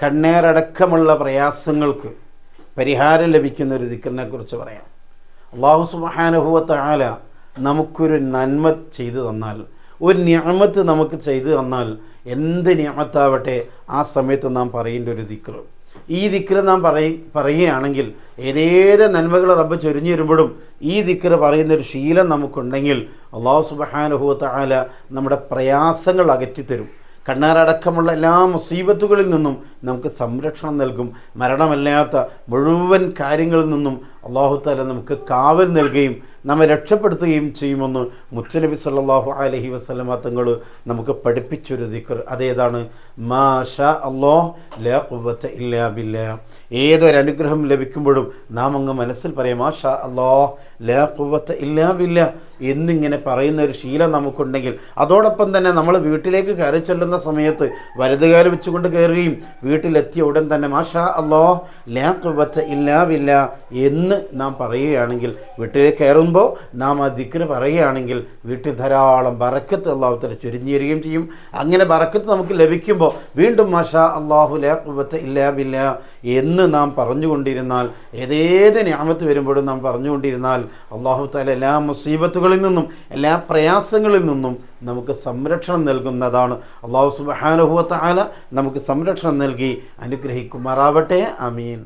കണ്ണേറടക്കമുള്ള പ്രയാസങ്ങൾക്ക് പരിഹാരം ലഭിക്കുന്ന ഒരു ദിക്കറിനെ കുറിച്ച് പറയാം. അള്ളാഹു സുബാനുഭവത്തെ നമുക്കൊരു നന്മ ചെയ്തു തന്നാൽ ഒരു ഞാമത്ത് നമുക്ക് ചെയ്തു തന്നാൽ എന്ത് ഞാമത്താവട്ടെ ആ സമയത്ത് നാം പറയേണ്ട ഒരു ദിക്ർ ഈ ദിക്ർ നാം പറയ പറയുകയാണെങ്കിൽ ഏതേത് നന്മകൾ റബ്ബ് ചൊരിഞ്ഞു വരുമ്പോഴും ഈ ദിക്ർ പറയുന്ന ഒരു ശീലം നമുക്കുണ്ടെങ്കിൽ അള്ളാഹു സുബാനുഭവത്തെ ആല നമ്മുടെ പ്രയാസങ്ങൾ അകറ്റിത്തരും. കണ്ണാറടക്കമുള്ള എല്ലാ മുസീബത്തുകളിൽ നിന്നും നമുക്ക് സംരക്ഷണം നൽകും. മരണമല്ലാത്ത മുഴുവൻ കാര്യങ്ങളിൽ നിന്നും അള്ളാഹു താല നമുക്ക് കാവൽ നൽകുകയും നമ്മെ രക്ഷപ്പെടുത്തുകയും ചെയ്യുമെന്ന് മുത്തനബി സല്ലാഹു അലഹി വസ്ലമ തങ്ങൾ നമുക്ക് പഠിപ്പിച്ചൊരു ദിക്കർ അതേതാണ്? മാ ഷാ ഇല്ലാ ബില്ലാ. ഏതൊരു അനുഗ്രഹം ലഭിക്കുമ്പോഴും നാം അങ്ങ് മനസ്സിൽ പറയാം മാ ഷാ അള്ളാഹ് ലാ ഖുവത്ത ഇല്ലാ ബില്ലാ. എന്നിങ്ങനെ പറയുന്ന ഒരു ശീലം നമുക്കുണ്ടെങ്കിൽ അതോടൊപ്പം തന്നെ നമ്മൾ വീട്ടിലേക്ക് കയറി ചെല്ലുന്ന സമയത്ത് വലതുകാലം വെച്ചുകൊണ്ട് കയറുകയും വീട്ടിലെത്തിയ ഉടൻ തന്നെ മാഷാ അല്ലോ ലാ കുവറ്റ ഇല്ലാ ബില്ല എന്ന് നാം പറയുകയാണെങ്കിൽ വീട്ടിലേക്ക് കയറുമ്പോൾ നാം ആ ദിക്ര് പറയുകയാണെങ്കിൽ വീട്ടിൽ ധാരാളം ബറക്കത്ത് അള്ളാഹുത്തല ചുരിഞ്ഞു തരികയും ചെയ്യും. അങ്ങനെ ബറക്കത്ത് നമുക്ക് ലഭിക്കുമ്പോൾ വീണ്ടും മഷാ അള്ളാഹു ലാബത്ത് ഇല്ലാബില്ല ഇല്ലാ ബില്ല എന്ന് നാം പറഞ്ഞുകൊണ്ടിരുന്നാൽ ഏതേത് ഞാമത്ത് വരുമ്പോഴും നാം പറഞ്ഞുകൊണ്ടിരുന്നാൽ അള്ളാഹു താല എല്ലാ മുസീബത്തുകളിൽ നിന്നും എല്ലാ പ്രയാസങ്ങളിൽ നിന്നും നമുക്ക് സംരക്ഷണം നൽകുന്നതാണ്. അള്ളാഹു സുബാനുഭവത്താല നമുക്ക് സംരക്ഷണം നൽകി അനുഗ്രഹിക്കുമാറാവട്ടെ. അമീൻ